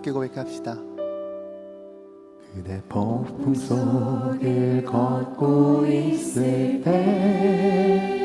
함께 고백합시다. 그대 폭풍 속을 걷고 있을 때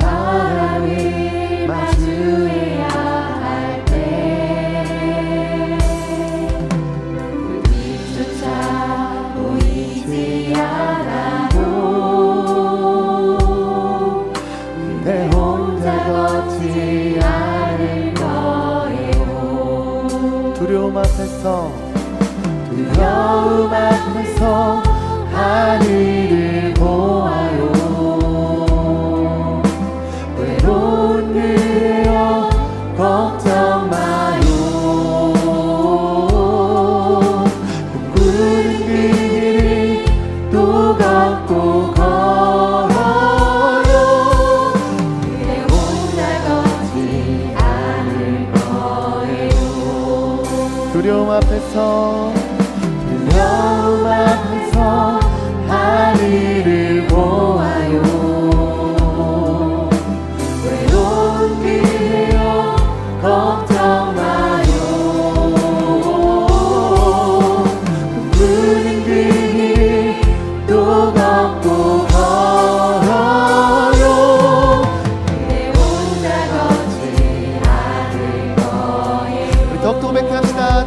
바람을 마주해야 할 때. 불빛조차 보이지 않아도 내 혼자 걷지 않을 거예요. 두려움 앞에서 두려움 앞에서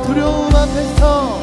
두려움 앞에서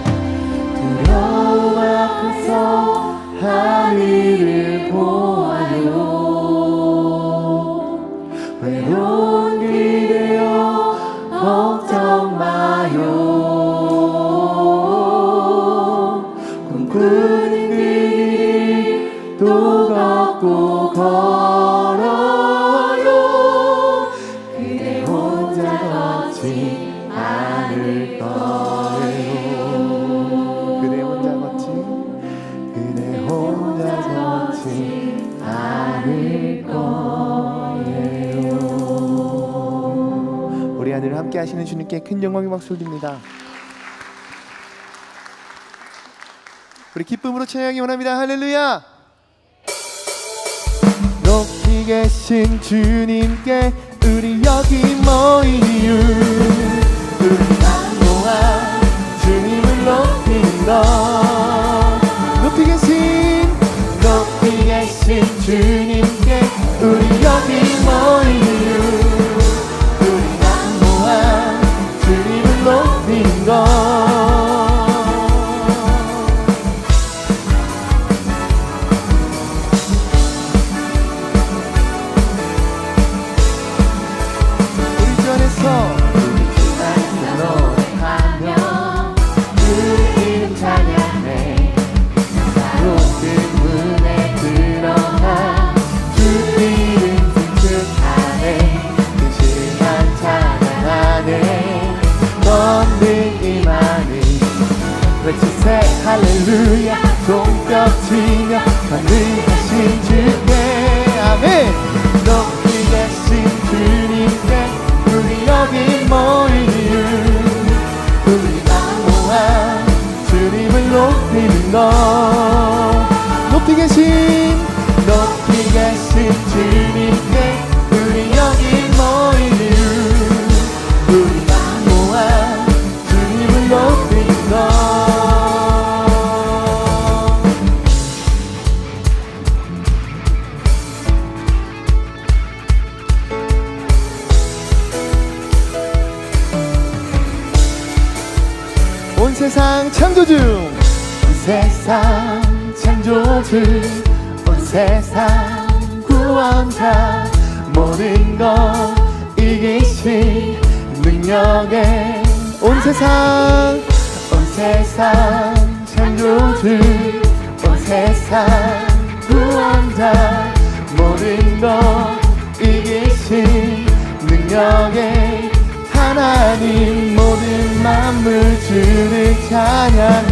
또 걷고 걸어요. 그대 혼자 걷지 않을 거예요. 그대 혼자 걷지? 그대 혼자 걷지 않을 거예요. 우리 하늘 함께 하시는 주님께 큰 영광의 박수 드립니다. 우리 기쁨으로 찬양이 원합니다. 할렐루야! 여기 계신 주님께 우리 여기 모인 이유 엎드려 받는 세상 창조주 온 세상 창조주 온 세상 구원자 모든 것 이기신 능력의 온 세상 온 세상 창조주 온 세상 구원자 모든 것 이기신 능력의 하나님 모든 만물들을 찬양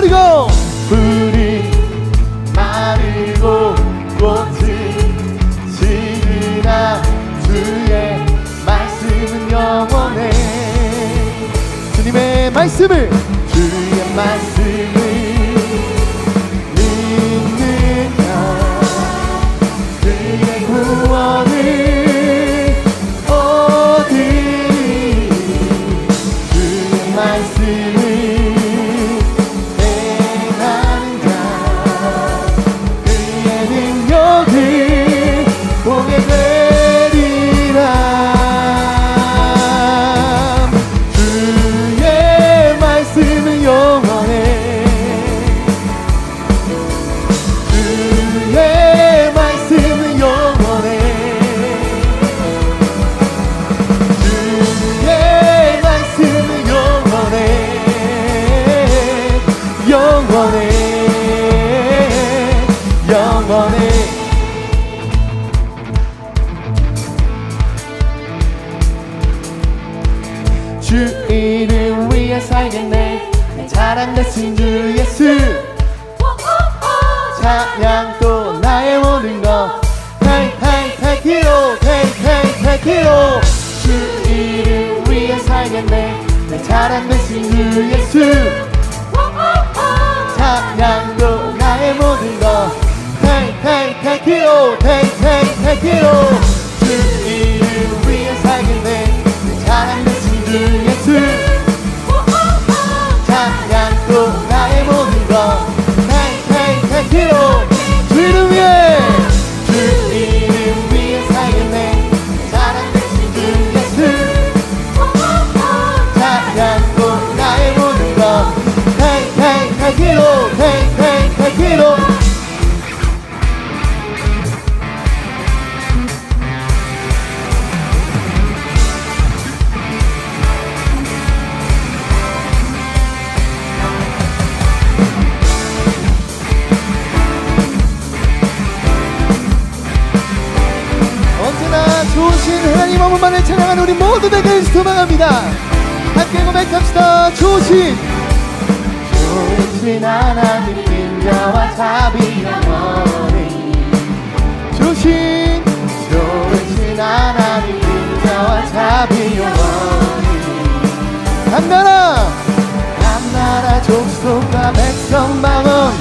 마르고 불이 마르고 꽃이 지으나 주의 말씀은 영원해. 주님의 말씀을 주 이름 위해 살겠네 내 자랑 대신 주 예수 찬양 또 나의 모든 것 Hey hey take it all Hey hey take it all 주 이름 위해 살겠네 내 자랑 대신 주 예수 찬양도 나의 모든 것 Hey hey take it all Hey hey take it all 좋으신 하나님 인자와 자비 영원히. 조신 좋으신 하나님 인자와 자비 영원히. 한나라! 한나라 족속과 백성 망원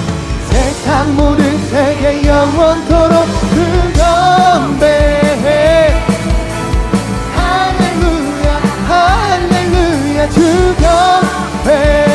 세상 모든 세계 영원토록 그 건배해 할렐루야 할렐루야 주 경배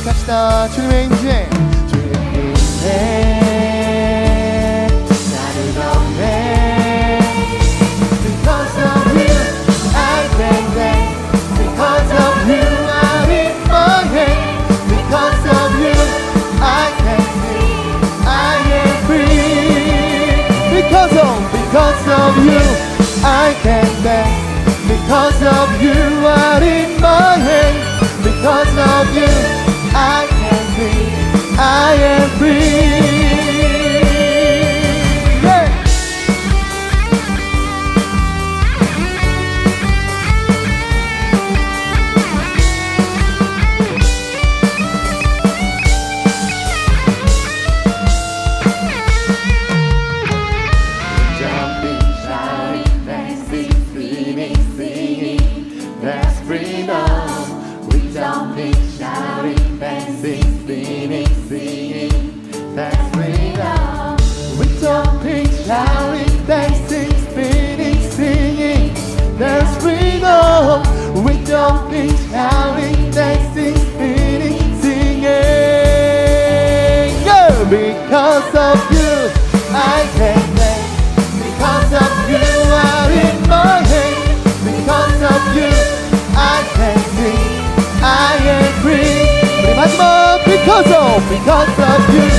고백합시다. 주님의 인재. 주님의 인재. 나를 덮네 Because of you I can dance Because of you I'm in my hand. Because of you, I can sing. I am free. Because of, because of you, I can dance. Because of you, I'm in I am free. Because of, you,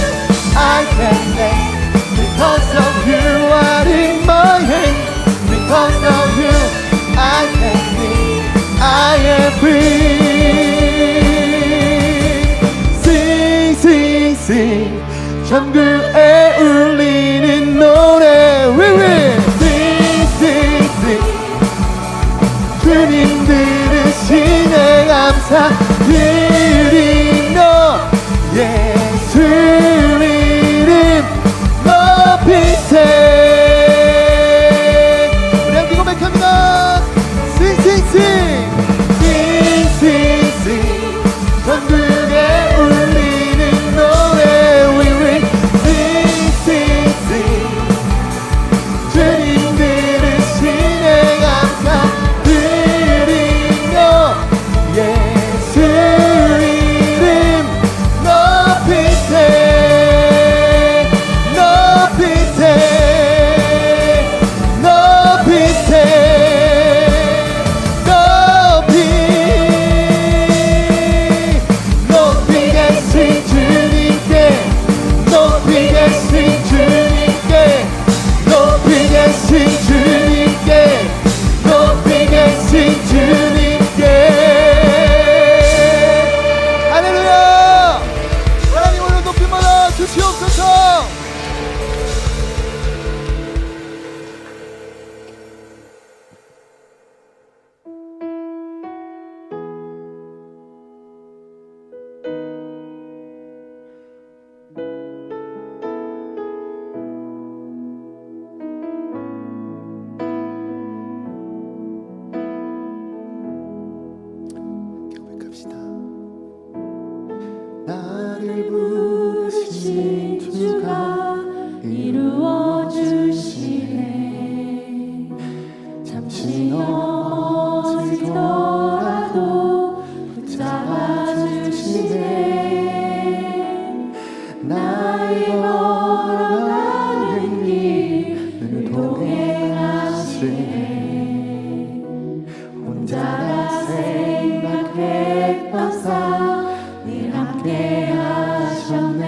I can dance. Because of you, I'm in my hand. Because of you, I can sing. I am free. Sing, sing, sing. 전국에 울리는 노래. We will sing, sing, sing. 주님 들으시네 감사 자라 생각했던 삶늘 함께 하셨네.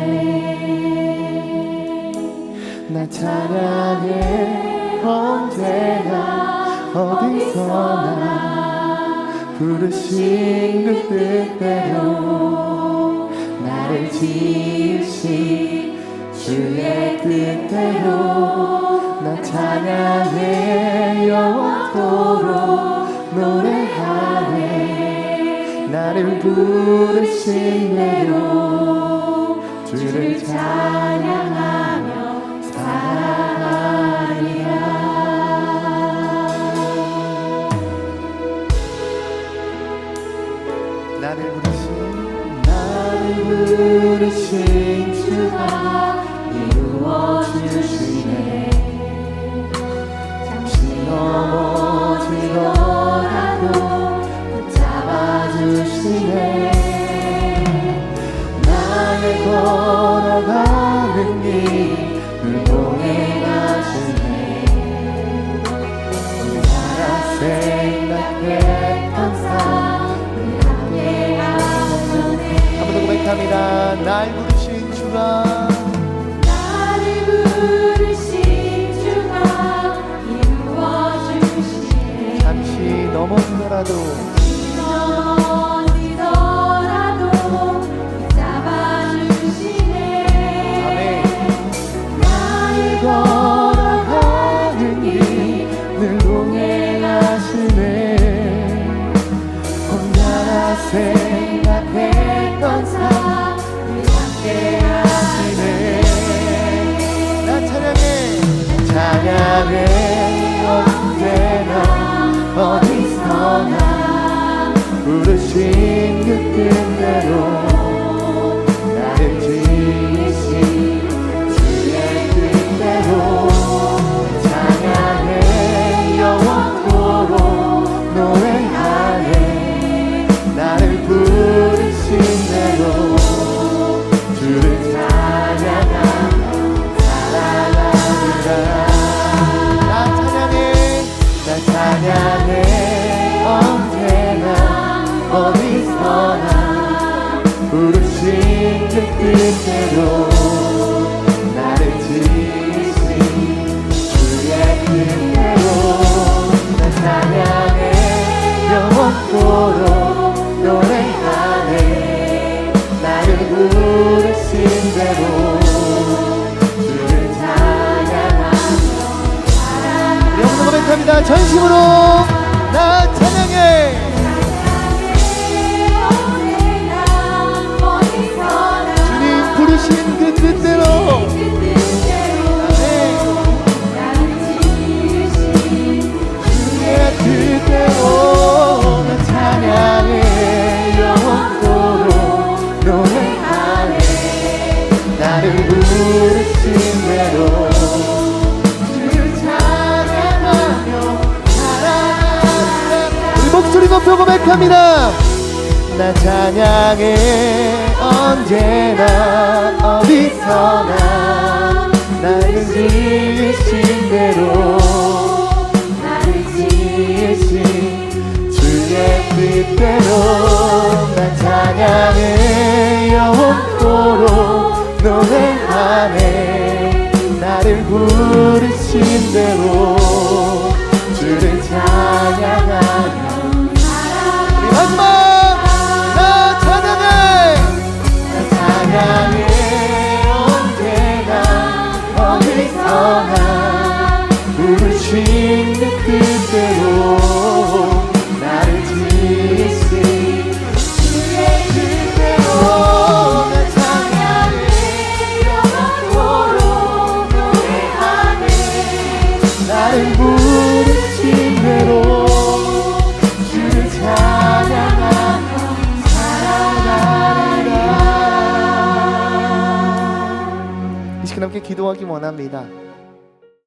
나 찬양해 언제나 어디서나 부르신 그 뜻대로 나를 지으신 주의 뜻대로 나 찬양해 영원토록 노래하네 나를 부르신 대로 주를 찬양 더 고백합니다. 날 부르신 주가. 나를 부르신 주가 주시네 잠시 넘어지더라도 부르신 그 뜻대로 전심으로 나 찬양해 주님 부르신 그 뜻대로. 지으신 주의 뜻대로 나 찬양해 영원토록 노래하네. 나를 부르신 대로 고백합니다. 나 찬양해. 언제나 어디서나 나를 지으신 대로 나를 지으신 주의 뜻대로 나 찬양해. 영원토록 노래하네 나를 부르신 대로 주를 찬양하며 살아가리